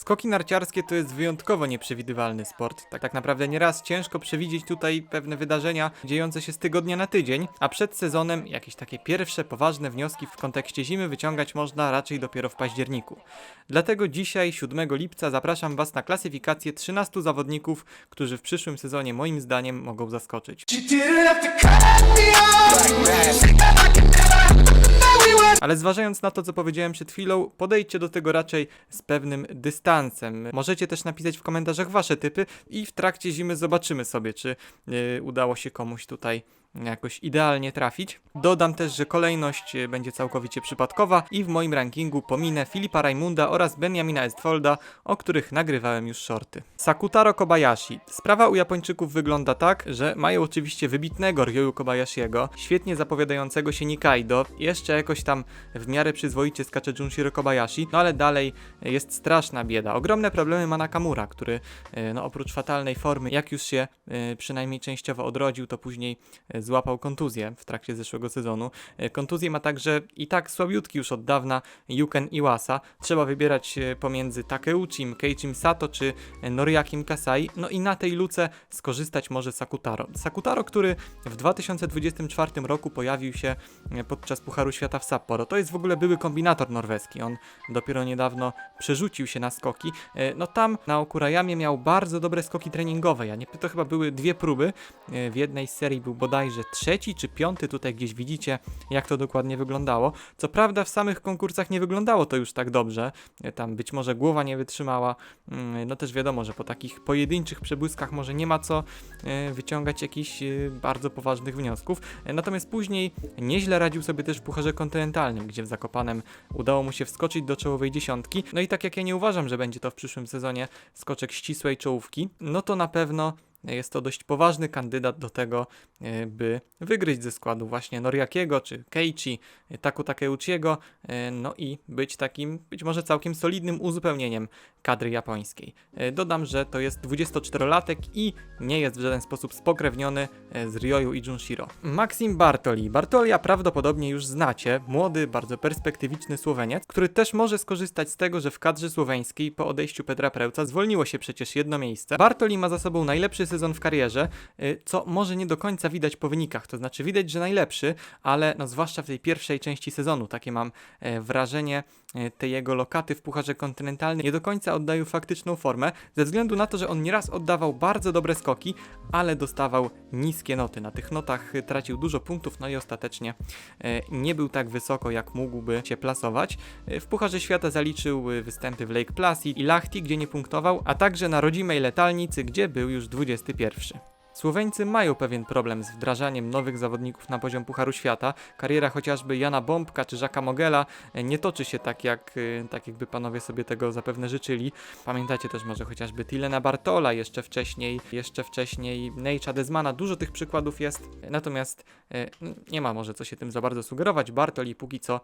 Skoki narciarskie to jest wyjątkowo nieprzewidywalny sport. Tak, tak naprawdę nieraz ciężko przewidzieć tutaj pewne wydarzenia dziejące się z tygodnia na tydzień, a przed sezonem jakieś takie pierwsze poważne wnioski w kontekście zimy wyciągać można raczej dopiero w październiku. Dlatego dzisiaj, 7 lipca, zapraszam Was na klasyfikację 13 zawodników, którzy w przyszłym sezonie moim zdaniem mogą zaskoczyć. Ale zważając na to, co powiedziałem przed chwilą, podejdźcie do tego raczej z pewnym dystansem. Możecie też napisać w komentarzach wasze typy i w trakcie zimy zobaczymy sobie, czy yy, udało się komuś tutaj jakoś idealnie trafić. Dodam też, że kolejność yy, będzie całkowicie przypadkowa i w moim rankingu pominę Filipa Raimunda oraz Benjamina Estfolda, o których nagrywałem już shorty. Sakutaro Kobayashi. Sprawa u Japończyków wygląda tak, że mają oczywiście wybitnego Ryoyu Kobayashiego, świetnie zapowiadającego się Nikaido, jeszcze jakoś tam w miarę przyzwoicie skacze Junshiro Kobayashi, no ale dalej jest straszna bieda. Ogromne problemy ma Nakamura, który e, no oprócz fatalnej formy, jak już się e, przynajmniej częściowo odrodził, to później e, złapał kontuzję w trakcie zeszłego sezonu. E, Kontuzję ma także i tak słabiutki już od dawna Yuken Iwasa. Trzeba wybierać e, pomiędzy Takeuchim, Keiichim Sato czy e, Noriakim Kasai. No i na tej luce skorzystać może Sakutaro. Sakutaro, który w 2024 roku pojawił się podczas Pucharu Świata w Sapporo. To jest w ogóle były kombinator norweski. On dopiero niedawno przerzucił się na skoki. No tam na Okurajamie miał bardzo dobre skoki treningowe. Ja nie, to chyba były dwie próby. W jednej z serii był bodajże trzeci czy piąty. Tutaj gdzieś widzicie, jak to dokładnie wyglądało. Co prawda w samych konkursach nie wyglądało to już tak dobrze. E, Tam być może głowa nie wytrzymała. Mm, No też wiadomo, że po takich pojedynczych przebłyskach może nie ma co e, wyciągać jakichś e, bardzo poważnych wniosków. Natomiast później nieźle radził sobie też w Pucharze Kontynentalnym, gdzie w Zakopanem udało mu się wskoczyć do czołowej dziesiątki. No i tak jak ja nie uważam, że będzie to w przyszłym sezonie skoczek ścisłej czołówki, no to na pewno jest to dość poważny kandydat do tego, e, by wygryźć ze składu właśnie Noriakiego czy Keiichi, e, Taku Takeuchiego, e, no i być takim być może całkiem solidnym uzupełnieniem kadry japońskiej. Dodam, że to jest 24-latek i nie jest w żaden sposób spokrewniony z Ryoyu i Junshiro. Maxim Bartoli. Bartolia prawdopodobnie już znacie, młody, bardzo perspektywiczny Słoweniec, który też może skorzystać z tego, że w kadrze słoweńskiej po odejściu Petra Prełca zwolniło się przecież jedno miejsce. Bartoli ma za sobą najlepszy sezon w karierze, y, co może nie do końca widać po wynikach, to znaczy widać, że najlepszy, ale no zwłaszcza w tej pierwszej części sezonu, takie mam e, wrażenie, te jego lokaty w Pucharze Kontynentalnym nie do końca oddają faktyczną formę, ze względu na to, że on nieraz oddawał bardzo dobre skoki, ale dostawał niskie noty. Na tych notach y, tracił dużo punktów, no i ostatecznie e, nie był tak wysoko, jak mógłby się plasować. E, W Pucharze Świata zaliczył występy w Lake Placid i Lahti, gdzie nie punktował, a także na rodzimej letalnicy, gdzie był już 21. Słoweńcy mają pewien problem z wdrażaniem nowych zawodników na poziom Pucharu Świata. Kariera chociażby Jana Bombka czy Jacques'a Mogela e, nie toczy się tak, jak, e, tak jakby panowie sobie tego zapewne życzyli. Pamiętacie też może chociażby Tilena Bartola, jeszcze wcześniej, jeszcze wcześniej Neicza Desmana. Dużo tych przykładów jest, natomiast e, nie ma może co się tym za bardzo sugerować. Bartoli póki co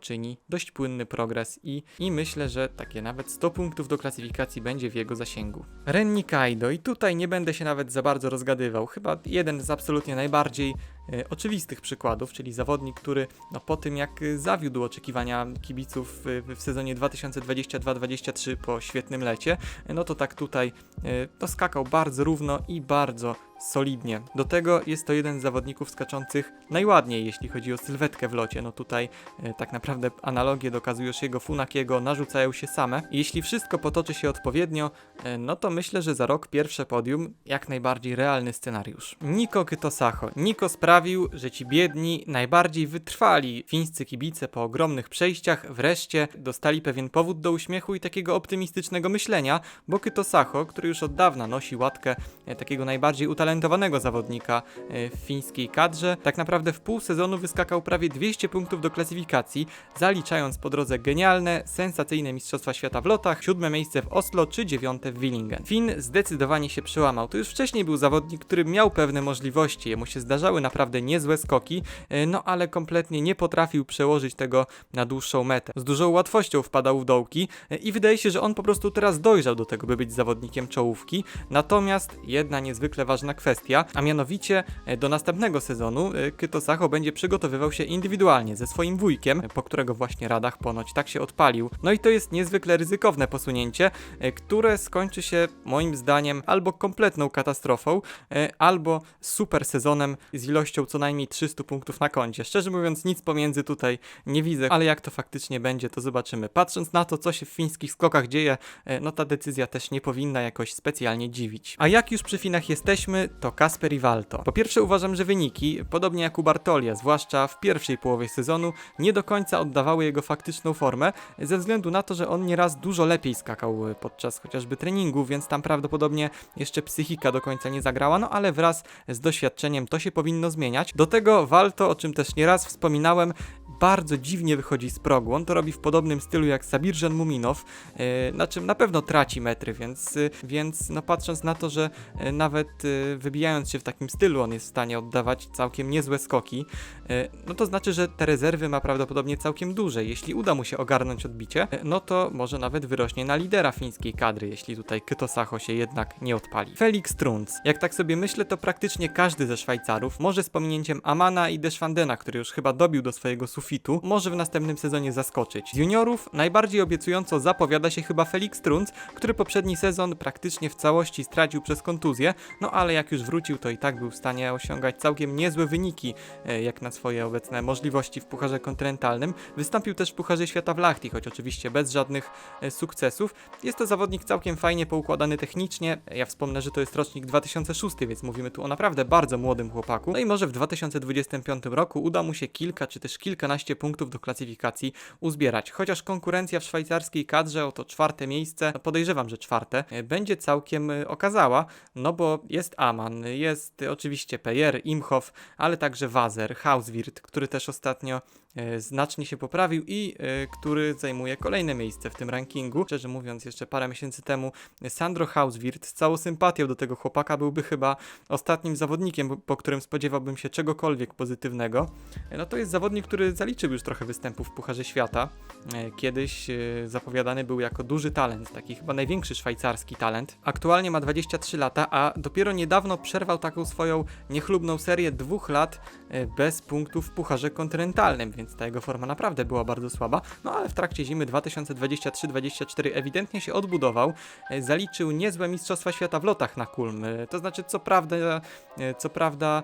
czyni dość płynny progres i, i myślę, że takie nawet 100 punktów do klasyfikacji będzie w jego zasięgu. Renni Kaido i tutaj nie będę się nawet za bardzo Chyba jeden z absolutnie najbardziej oczywistych przykładów, czyli zawodnik, który no, po tym jak e, zawiódł oczekiwania kibiców w, sezonie 2022-2023 po świetnym lecie, e, no to tak tutaj e, to skakał bardzo równo i bardzo solidnie. Do tego jest to jeden z zawodników skaczących najładniej, jeśli chodzi o sylwetkę w locie. No tutaj e, tak naprawdę analogie do Kazuyoshiego Funakiego narzucają się same. Jeśli wszystko potoczy się odpowiednio, e, no to myślę, że za rok pierwsze podium jak najbardziej realny scenariusz. Niko Kytosacho. Niko sprawił, że ci biedni, najbardziej wytrwali fińscy kibice po ogromnych przejściach wreszcie dostali pewien powód do uśmiechu i takiego optymistycznego myślenia, bo Kytosacho, który już od dawna nosi łatkę e, takiego najbardziej utalentowanego zawodnika e, w fińskiej kadrze, tak naprawdę w pół sezonu wyskakał prawie 200 punktów do klasyfikacji, zaliczając po drodze genialne, sensacyjne Mistrzostwa Świata w lotach, siódme miejsce w Oslo czy dziewiąte w Willingen. Finn zdecydowanie się przełamał. To już wcześniej był zawodnik, który miał pewne możliwości, jemu się zdarzały naprawdę niezłe skoki, e, no ale kompletnie nie potrafił przełożyć tego na dłuższą metę. Z dużą łatwością wpadał w dołki e, i wydaje się, że on po prostu teraz dojrzał do tego, by być zawodnikiem czołówki. Natomiast jedna niezwykle ważna kwestia, a mianowicie e, do następnego sezonu Kyto Sacho będzie przygotowywał się indywidualnie ze swoim wujkiem, po którego właśnie radach ponoć tak się odpalił. No i to jest niezwykle ryzykowne posunięcie, które skończy się moim zdaniem albo kompletną katastrofą, albo super sezonem z ilością co najmniej 300 punktów na koncie. Szczerze mówiąc, nic pomiędzy tutaj nie widzę, ale jak to faktycznie będzie, to zobaczymy. Patrząc na to, co się w fińskich skokach dzieje, e, no ta decyzja też nie powinna jakoś specjalnie dziwić. A jak już przy Finach jesteśmy, to Kasper i Walto. Po pierwsze uważam, że wyniki, podobnie jak u Bartolia, zwłaszcza w pierwszej połowie sezonu, nie do końca oddawały jego faktyczną formę, ze względu na to, że on nieraz dużo lepiej skakał e, podczas chociażby treningu, więc tam prawdopodobnie jeszcze psychika do końca nie zagrała, no ale wraz z doświadczeniem to się powinno zmieniać. Do tego Walto, o czym też nieraz wspominałem, bardzo dziwnie wychodzi z progu. On to robi w podobnym stylu jak Sabirżan Muminow, yy, na czym na pewno traci metry, więc, yy, więc no patrząc na to, że yy, nawet wybijając się w takim stylu on jest w stanie oddawać całkiem niezłe skoki, no to znaczy, że te rezerwy ma prawdopodobnie całkiem duże. Jeśli uda mu się ogarnąć odbicie, no to może nawet wyrośnie na lidera fińskiej kadry, jeśli tutaj Kyto Sacho się jednak nie odpali. Felix Trunz. Jak tak sobie myślę, to praktycznie każdy ze Szwajcarów, może z pominięciem Amana i Deschwandena, który już chyba dobił do swojego sufitu, może w następnym sezonie zaskoczyć. Z juniorów najbardziej obiecująco zapowiada się chyba Felix Trunz, który poprzedni sezon praktycznie w całości stracił przez kontuzję, no ale jak już wrócił, to i tak był w stanie osiągać całkiem niezłe wyniki, e, jak na swoje obecne możliwości w Pucharze Kontynentalnym. Wystąpił też w Pucharze Świata w Lahti, choć oczywiście bez żadnych e, sukcesów. Jest to zawodnik całkiem fajnie poukładany technicznie. Ja wspomnę, że to jest rocznik 2006, więc mówimy tu o naprawdę bardzo młodym chłopaku. No i może w 2025 roku uda mu się kilka czy też kilkanaście punktów do klasyfikacji uzbierać. Chociaż konkurencja w szwajcarskiej kadrze o to czwarte miejsce, no podejrzewam, że czwarte, e, będzie całkiem e, okazała, no bo jest Aman, jest oczywiście Peyer, Imhoff, ale także Wazer, Hauswirt, który też ostatnio e, znacznie się poprawił i który zajmuje kolejne miejsce w tym rankingu. Szczerze mówiąc, jeszcze parę miesięcy temu Sandro Hauswirt z całą sympatią do tego chłopaka byłby chyba ostatnim zawodnikiem, po- którym spodziewałbym się czegokolwiek pozytywnego. No to jest zawodnik, który zaliczył już trochę występów w Pucharze Świata. E, Kiedyś e, zapowiadany był jako duży talent, taki chyba największy szwajcarski talent. Aktualnie ma 23 lata, a dopiero niedawno przerwał taką swoją niechlubną serię dwóch lat e, bez punktów w Pucharze Kontynentalnym, więc ta jego forma naprawdę była bardzo słaba. No ale w trakcie zimy 2023-2024 ewidentnie się odbudował, zaliczył niezłe Mistrzostwa Świata w lotach na Kulm. To znaczy, co prawda, co prawda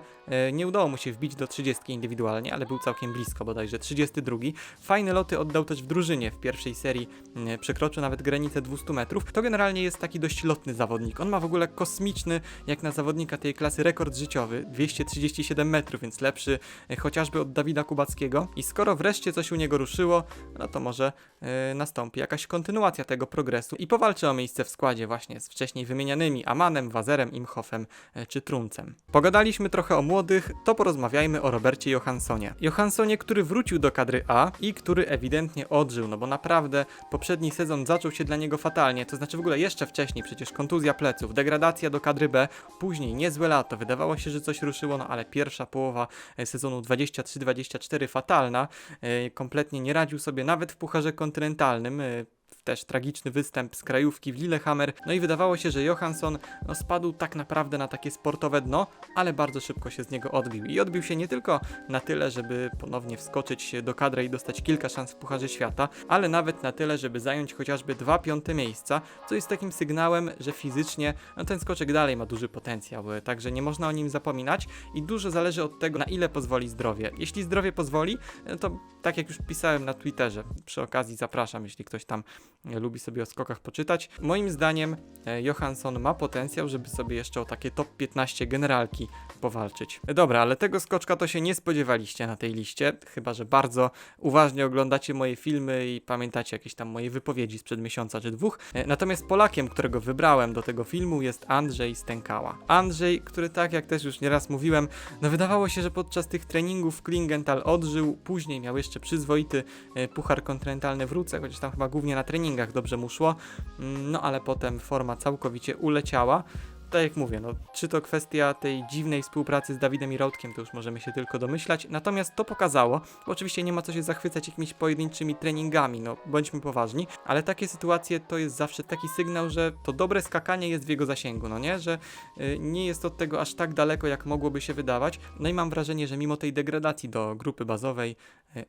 nie udało mu się wbić do 30 indywidualnie, ale był całkiem blisko, bodajże 32. Fajne loty oddał też w drużynie. W pierwszej serii mm, przekroczył nawet granicę 200 metrów. To generalnie jest taki dość lotny zawodnik. On ma w ogóle kosmiczny, jak na zawodnika tej klasy, rekord życiowy 237 metrów, więc lepszy e, chociażby od Dawida Kubackiego. I skoro wreszcie coś u niego ruszyło, no to może e, nastąpi jakaś kontynuacja tego progresu i powalczy o miejsce w składzie właśnie z wcześniej wymienianymi Amanem, Wazerem, Imhoffem e, czy Truncem. Pogadaliśmy trochę o młodych, to porozmawiajmy o Robercie Johanssonie. Johanssonie, który wrócił do kadry A i który ewidentnie odżył, no bo naprawdę poprzedni sezon zaczął się dla niego fatalnie, to znaczy w ogóle jeszcze wcześniej, przecież kontuzja pleców, degradacja do kadry B, później niezłe lato, wydawało się, że coś ruszyło, no ale pierwsza połowa e, sezonu 23-24 fatalna, e, kompletnie nie radził sobie nawet w Pucharze Kontynentalnym, e, też tragiczny występ z krajówki w Lillehammer. No i wydawało się, że Johansson no, spadł tak naprawdę na takie sportowe dno, ale bardzo szybko się z niego odbił. I odbił się nie tylko na tyle, żeby ponownie wskoczyć do kadry i dostać kilka szans w Pucharze Świata, ale nawet na tyle, żeby zająć chociażby dwa piąte miejsca, co jest takim sygnałem, że fizycznie no, ten skoczek dalej ma duży potencjał, także nie można o nim zapominać i dużo zależy od tego, na ile pozwoli zdrowie. Jeśli zdrowie pozwoli, no to tak jak już pisałem na Twitterze, przy okazji zapraszam, jeśli ktoś tam lubi sobie o skokach poczytać. Moim zdaniem e, Johansson ma potencjał, żeby sobie jeszcze o takie top 15 generalki powalczyć. E, Dobra, ale tego skoczka to się nie spodziewaliście na tej liście, chyba że bardzo uważnie oglądacie moje filmy i pamiętacie jakieś tam moje wypowiedzi sprzed miesiąca czy dwóch. E, Natomiast Polakiem, którego wybrałem do tego filmu jest Andrzej Stękała. Andrzej, który tak jak też już nieraz mówiłem, no wydawało się, że podczas tych treningów Klingenthal odżył, później miał jeszcze przyzwoity e, puchar kontynentalny w Ruce, chociaż tam chyba głównie na treningach dobrze mu szło, Mm, no ale potem forma całkowicie uleciała. tak jak mówię, no, czy to kwestia tej dziwnej współpracy z Dawidem i Rautkiem, to już możemy się tylko domyślać. Natomiast to pokazało, bo oczywiście nie ma co się zachwycać jakimiś pojedynczymi treningami, no bądźmy poważni, ale takie sytuacje to jest zawsze taki sygnał, że to dobre skakanie jest w jego zasięgu, no nie? Że y, nie jest od tego aż tak daleko, jak mogłoby się wydawać. No i mam wrażenie, że mimo tej degradacji do grupy bazowej,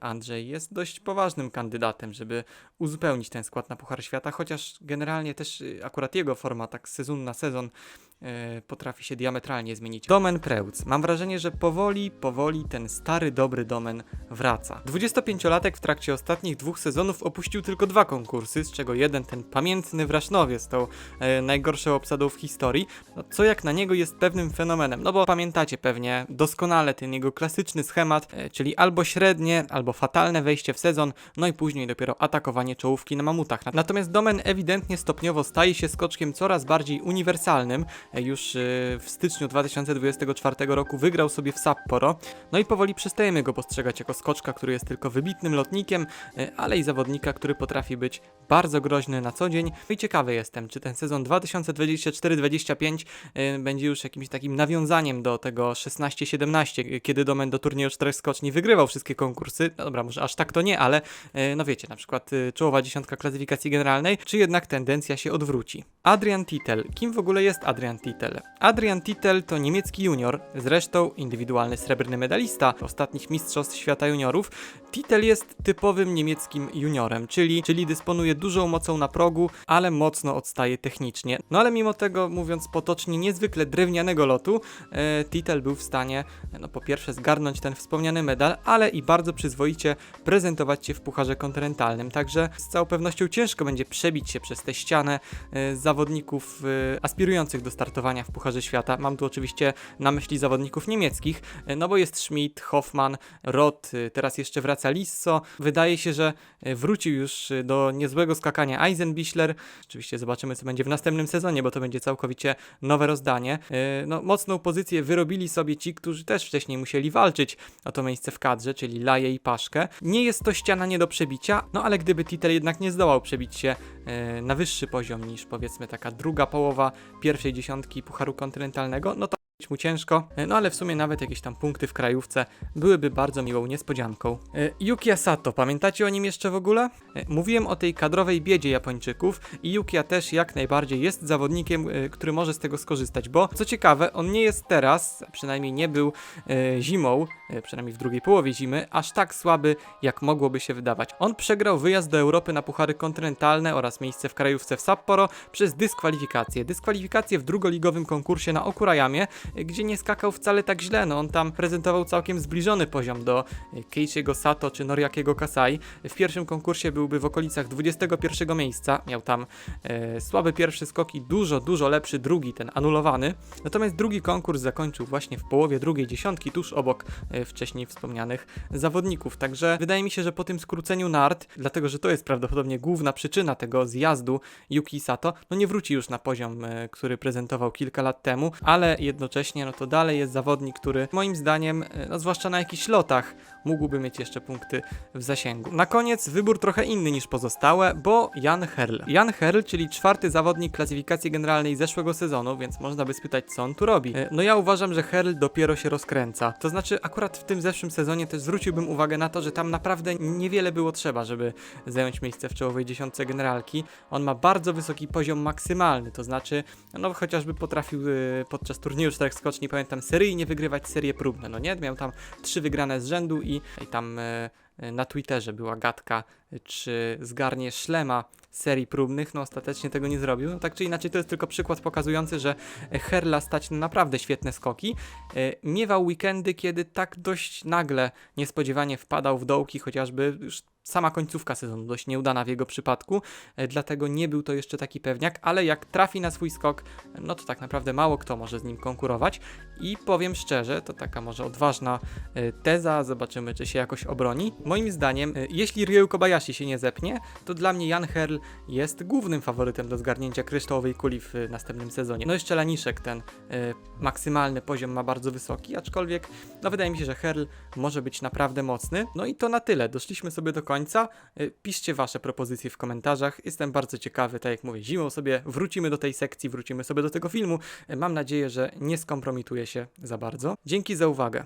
Andrzej jest dość poważnym kandydatem, żeby uzupełnić ten skład na Puchar Świata, chociaż generalnie też y, akurat jego forma, tak sezon na sezon, potrafi się diametralnie zmienić. Domen Preutz. Mam wrażenie, że powoli, powoli ten stary, dobry domen wraca. 25-latek w trakcie ostatnich dwóch sezonów opuścił tylko dwa konkursy, z czego jeden ten pamiętny w Rasznowie tą e, najgorszą obsadą w historii, no, co jak na niego jest pewnym fenomenem, no bo pamiętacie pewnie doskonale ten jego klasyczny schemat, e, czyli albo średnie, albo fatalne wejście w sezon, no i później dopiero atakowanie czołówki na mamutach. Natomiast Domen ewidentnie stopniowo staje się skoczkiem coraz bardziej uniwersalnym. Już e, w styczniu 2024 roku wygrał sobie w Sapporo, no i powoli przestajemy go postrzegać jako skoczka, który jest tylko wybitnym lotnikiem, e, ale i zawodnika, który potrafi być bardzo groźny na co dzień. No i ciekawy jestem, czy ten sezon 2024-25 e, będzie już jakimś takim nawiązaniem do tego 16-17, kiedy Domen do turnieju czterech skoczni wygrywał wszystkie konkursy. No dobra, może aż tak to nie, ale no wiecie, na przykład czołowa dziesiątka klasyfikacji generalnej, czy jednak tendencja się odwróci. Adrian Tittel. Kim w ogóle jest Adrian Tittel? Adrian Tittel to niemiecki junior, zresztą indywidualny srebrny medalista ostatnich Mistrzostw Świata Juniorów. Tittel jest typowym niemieckim juniorem, czyli, czyli dysponuje dużą mocą na progu, ale mocno odstaje technicznie. No ale mimo tego, mówiąc potocznie, niezwykle drewnianego lotu, e, Tittel był w stanie, no po pierwsze zgarnąć ten wspomniany medal, ale i bardzo przyzwoicie prezentować się w Pucharze Kontynentalnym. Także z całą pewnością ciężko będzie przebić się przez tę ścianę e, zawodników e, aspirujących do startowania w Pucharze Świata. Mam tu oczywiście na myśli zawodników niemieckich, e, no bo jest Schmidt, Hoffman, Roth, e, teraz jeszcze wraca Lisso. Wydaje się, że e, wrócił już do niezłego skakania Eisenbichler. Oczywiście zobaczymy, co będzie w następnym sezonie, bo to będzie całkowicie nowe rozdanie. No, mocną pozycję wyrobili sobie ci, którzy też wcześniej musieli walczyć o to miejsce w kadrze, czyli Laję i Paszkę. Nie jest to ściana nie do przebicia, no ale gdyby Titer jednak nie zdołał przebić się na wyższy poziom niż powiedzmy taka druga połowa pierwszej dziesiątki Pucharu Kontynentalnego, no to mu ciężko, e, no ale w sumie nawet jakieś tam punkty w krajówce byłyby bardzo miłą niespodzianką. E, Yuki Sato, pamiętacie o nim jeszcze w ogóle? E, Mówiłem o tej kadrowej biedzie Japończyków i Yuki też jak najbardziej jest zawodnikiem, który może z tego skorzystać, bo co ciekawe, on nie jest teraz, przynajmniej nie był zimą, przynajmniej w drugiej połowie zimy, aż tak słaby, jak mogłoby się wydawać. On przegrał wyjazd do Europy na puchary kontynentalne oraz miejsce w krajówce w Sapporo przez dyskwalifikację. Dyskwalifikację w drugoligowym konkursie na Okurayamie, e, gdzie nie skakał wcale tak źle. No on tam prezentował całkiem zbliżony poziom do e, Keiichiego Sato czy Noriakiego Kasai. W pierwszym konkursie byłby w okolicach 21 miejsca, miał tam e, słaby pierwszy skok i dużo, dużo lepszy drugi, ten anulowany. Natomiast drugi konkurs zakończył właśnie w połowie drugiej dziesiątki, tuż obok e, wcześniej wspomnianych zawodników. Także wydaje mi się, że po tym skróceniu nart, dlatego że to jest prawdopodobnie główna przyczyna tego zjazdu Yuki Sato, no nie wróci już na poziom, e, który prezentował kilka lat temu, ale jednocześnie no to dalej jest zawodnik, który moim zdaniem, e, no zwłaszcza na jakichś lotach, mógłby mieć jeszcze punkty w zasięgu. Na koniec wybór trochę inny niż pozostałe, bo Jan Herl. Jan Herl, czyli czwarty zawodnik klasyfikacji generalnej zeszłego sezonu, więc można by spytać, co on tu robi. E, No ja uważam, że Herl dopiero się rozkręca. To znaczy, akurat w tym zeszłym sezonie też zwróciłbym uwagę na to, że tam naprawdę niewiele było trzeba, żeby zająć miejsce w czołowej dziesiątce generalki. On ma bardzo wysoki poziom maksymalny, to znaczy, no chociażby potrafił e, podczas turnieju czterech skoczni, pamiętam, seryjnie wygrywać serie próbne, no nie? Miał tam trzy wygrane z rzędu i, i tam e, na Twitterze była gadka, e, czy zgarnie szlema serii próbnych, no ostatecznie tego nie zrobił. No tak czy inaczej, to jest tylko przykład pokazujący, że Herla stać na naprawdę świetne skoki. E, Miewał weekendy, kiedy tak dość nagle, niespodziewanie wpadał w dołki, chociażby już sama końcówka sezonu dość nieudana w jego przypadku, e, dlatego nie był to jeszcze taki pewniak, ale jak trafi na swój skok, no to tak naprawdę mało kto może z nim konkurować i powiem szczerze, to taka może odważna e, teza, zobaczymy czy się jakoś obroni. Moim zdaniem, e, jeśli Ryu Kobayashi się nie zepnie, to dla mnie Jan Herl jest głównym faworytem do zgarnięcia kryształowej kuli w e, następnym sezonie. No jeszcze Laniszek ten e, maksymalny poziom ma bardzo wysoki, aczkolwiek no wydaje mi się, że Herl może być naprawdę mocny. No i to na tyle. Doszliśmy sobie do końca. Piszcie wasze propozycje w komentarzach. Jestem bardzo ciekawy, tak jak mówię, zimą sobie wrócimy do tej sekcji, wrócimy sobie do tego filmu. Mam nadzieję, że nie skompromituje się za bardzo. Dzięki za uwagę.